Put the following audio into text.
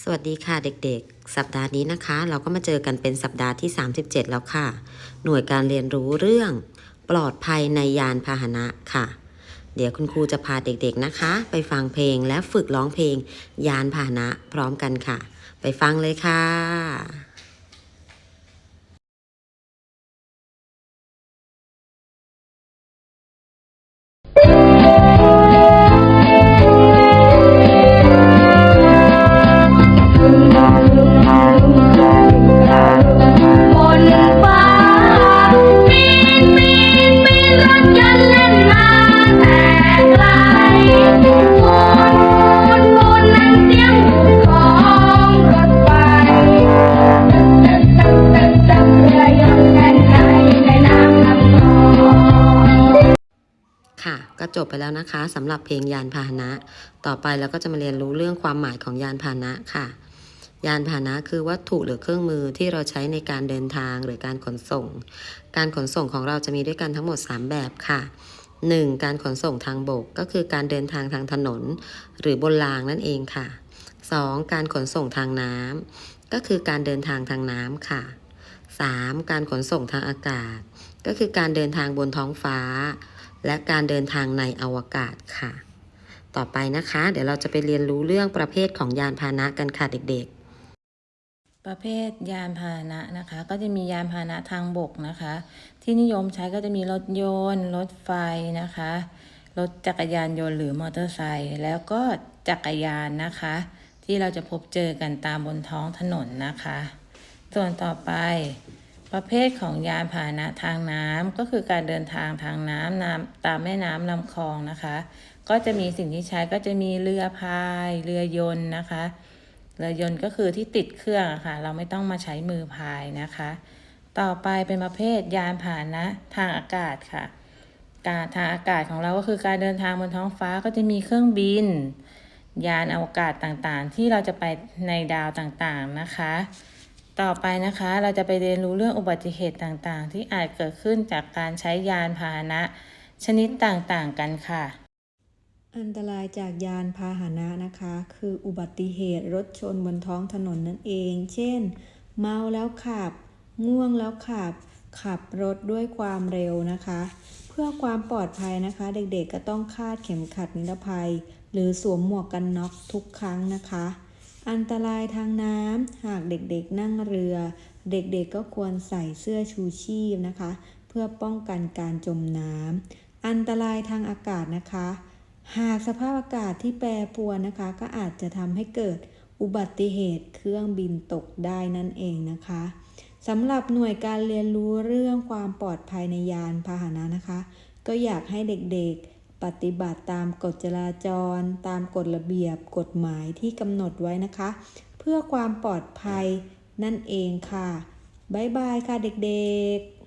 สวัสดีค่ะเด็กๆ สัปดาห์นี้นะคะ เราก็มาเจอกันเป็นสัปดาห์ที่ 37 แล้วค่ะ หน่วยการเรียนรู้เรื่อง ปลอดภัยในยานพาหนะค่ะ เดี๋ยวคุณครูจะพาเด็กๆนะคะ ไปฟังเพลงและฝึกร้องเพลง ยานพาหนะพร้อมกันค่ะ ไปฟังเลยค่ะบ ค่ะก็จบไปแล้วนะคะสำหรับเพลงยานพาหนะ ต่อไปเราก็จะมาเรียนรู้เรื่องความหมายของยานพาหนะค่ะ ยานพาหนะคือวัตถุหรือเครื่องมือที่เราใช้ในการเดินทางหรือการขนส่ง การขนส่งของเราจะมีด้วยกันทั้งหมด 3 แบบค่ะ 1. การขนส่งทางบกก็คือการเดินทางทางถนน หรือบนรางนั่นเองค่ะ 2. การขนส่งทางน้ำก็คือการเดินทางทางน้ำค่ะ 3. การขนส่งทางอากาศ ก็คือการเดินทางบนท้องฟ้า และการเดินทางในอวกาศค่ะ ต่อไปนะคะ เดี๋ยวเราจะไปเรียนรู้เรื่องประเภทของยานพาหนะกันค่ะเด็กๆ ประเภทยานพาหนะนะคะ ก็จะมียานพาหนะทางบกนะคะ ที่นิยมใช้ก็จะมีรถยนต์ รถไฟนะคะ รถจักรยานยนต์หรือมอเตอร์ไซค์แล้วก็จักรยานนะคะ ที่เราจะพบเจอกันตามบนท้องถนนนะคะ ส่วนต่อไป ประเภทของยานพาหนะทางน้ำก็คือการเดินทางทางน้ำน้ำตามแม่น้ำลำคลองนะคะ ก็จะมีสิ่งที่ใช้ก็จะมีเรือพาย เรือยนต์นะคะ รือยนต์ก็คือที่ติดเครื่องค่ะ เราไม่ต้องมาใช้มือพายนะคะ ต่อไปเป็นประเภทยานพาหนะทางอากาศค่ะ การทางอากาศของเราก็คือการเดินทางบนท้องฟ้าก็จะมีเครื่องบิน ยานอวกาศต่างๆ ที่เราจะไปในดาวต่างๆนะคะ ต่อไปนะคะเราจะไปเรียนรู้เรื่องอุบัติเหตุต่างๆ ที่อาจเกิดขึ้นจากการใช้ยานพาหนะ ชนิดต่างๆกันค่ะ อันตรายจากยานพาหนะนะคะ คืออุบัติเหตุรถชนบนท้องถนนนั่นเอง เช่น เมาแล้วขับ ง่วงแล้วขับ ขับรถด้วยความเร็วนะคะ เพื่อความปลอดภัยนะคะ เด็กๆก็ต้องคาดเข็มขัดนิรภัย หรือสวมหมวกกันน็อกทุกครั้งนะคะ อันตรายทางน้ำหากเด็กๆนั่งเรือ เด็กๆก็ควรใส่เสื้อชูชีพนะคะ เพื่อป้องกันการจมน้ำอันตรายทางอากาศนะคะ หากสภาพอากาศที่แปรปรวนนะคะ ก็อาจจะทำให้เกิดอุบัติเหตุเครื่องบินตกได้นั่นเองนะคะสำหรับหน่วยการเรียนรู้เรื่องความปลอดภัยในยานพาหนะนะคะ ก็อยากให้เด็กๆ ปฏิบัติตามกฎจราจร ตามกฎระเบียบกฎหมายที่กำหนดไว้นะคะ เพื่อความปลอดภัยนั่นเองค่ะ บ๊ายบายค่ะเด็กๆ